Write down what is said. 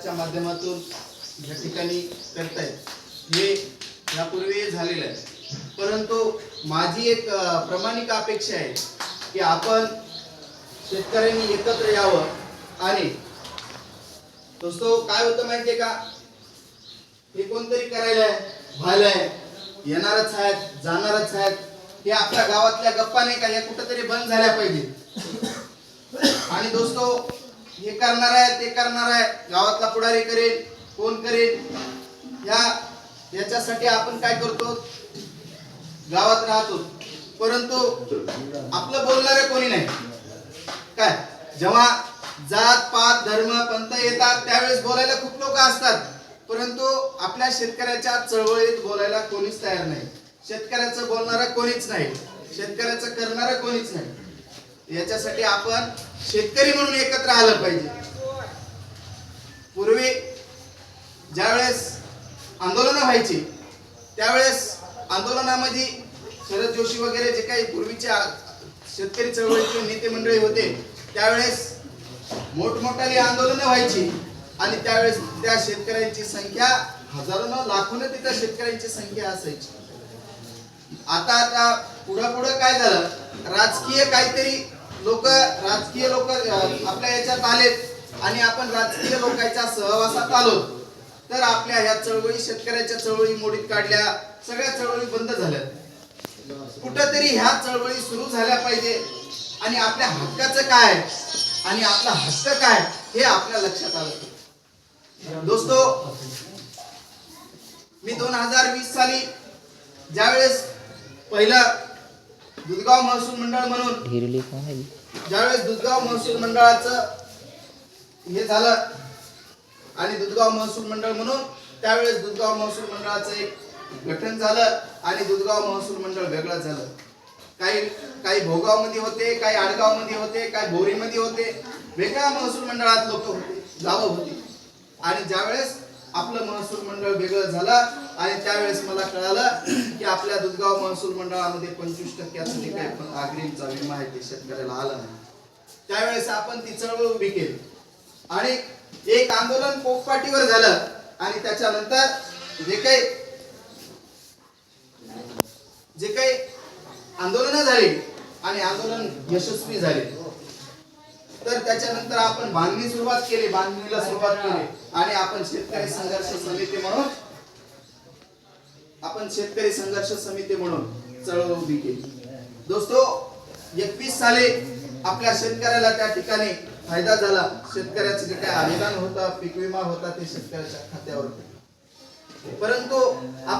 संमेलनाच्या माध्यमातून या ठिकाणी करतायत. हे यापूर्वी झालेलं आहे. परंतु माझी एक प्रमाणिक प्रामाणिक अपेक्षा आहे की आपण शेतकऱ्यांनी एकत्र यावं आणि दोस्तो काय होतं माहितीये का? हे कोणतरी करायला व्हायलाय येणारच आहेत जाणारच आहेत. हे आपल्या गावातल्या गप्पा नाही का या कुठंतरी बंद झाल्या पाहिजे आणि दोस्तो हे करणार आहे ते करणार आहे. गावातला पुढारी करेल कोण करेल? या याच्यासाठी आपण काय करतो? गावात राहतो. परंतु आपलं बोलणारे कोणी नाही. काय? जेव्हा जात पात धर्म पंथ येतात त्यावेळेस बोलायला खूप लोक असतात. परंतु आपल्या शेतकऱ्याच्या चळवळीत बोलायला कोणीच तयार नाही. शेतकऱ्याचं बोलणारं कोणीच नाही. शेतकऱ्याचं करणारं कोणीच नाही. याच्यासाठी आपण शेतकरी म्हणून एकत्र आलं पाहिजे. पूर्वी ज्यावेळेस आंदोलनं व्हायची त्यावेळेस आंदोलनामध्ये शरद जोशी वगैरे जे काही पूर्वीचे शेतकरी चळवळीचे नेते मंडळी होते त्यावेळेस मोठमोठाली आंदोलनं व्हायची आणि त्यावेळेस त्या शेतकऱ्यांची संख्या हजारोनं लाखोनं तिथं शेतकऱ्यांची संख्या असायची. आता आता पुढं पुढं काय झालं? राजकीय काहीतरी लोक राजकीय लोक आपल्या याच्यात आलेत आणि आपण राजकीय लोकांच्या सहवासात आलो तर आपल्या ह्या चळवळी शेतकऱ्याच्या चळवळी मोडीत काढल्या सगळ्या चळवळी बंद झाल्या. कुठंतरी ह्या चळवळी सुरू झाल्या पाहिजे. आणि आपल्या हक्काचं काय? आणि आपला हक्क काय? हे आपल्या लक्षात आलं. दोस्तो मी दोन हजार वीस साली ज्यावेळेस पहिलं दुधगाव महसूल मंडळ म्हणून हिरली ज्यावेळेस दुधगाव महसूल मंडळाचं हे झालं आणि दुधगाव महसूल मंडळ म्हणून त्यावेळेस दुधगाव महसूल मंडळाचं एक गठन झालं आणि दुधगाव महसूल मंडळ वेगळं झालं. काही काही भोगावमध्ये होते काही आडगावमध्ये होते काही बोरी मध्ये होते. वेगळ्या महसूल मंडळात लोक होते गावं होती. आणि ज्यावेळेस आपलं महसूल मंडळ वेगळं झालं आणि त्यावेळेस मला कळालं की आपल्या दुधगाव महसूल मंडळामध्ये पंचवीस टक्क्याचं जे काही पण विमा आहे ते शेतकऱ्याला आला नाही. त्यावेळेस आपण ती चळवळ उभी केली. आणि एक आंदोलन पोपपाटीवर झालं आणि त्याच्यानंतर जे काही जे काही आंदोलन झाली आणि आंदोलन यशस्वी झाले. तर त्याच्यानंतर आपण बांधणी सुरुवात केली बांधणीला सुरुवात केली. आणि आपण शेतकरी संघर्ष समिती म्हणून आपण शेतकरी संघर्ष समिती म्हणून चळवळ उभी केली. दोस्तो एकवीस साली आपल्या शेतकऱ्याला त्या ठिकाणी फायदा झाला. शेतकऱ्याचं जे काय अनुदान होता पीक विमा होता ते शेतकऱ्याच्या खात्यावर परंतु आपण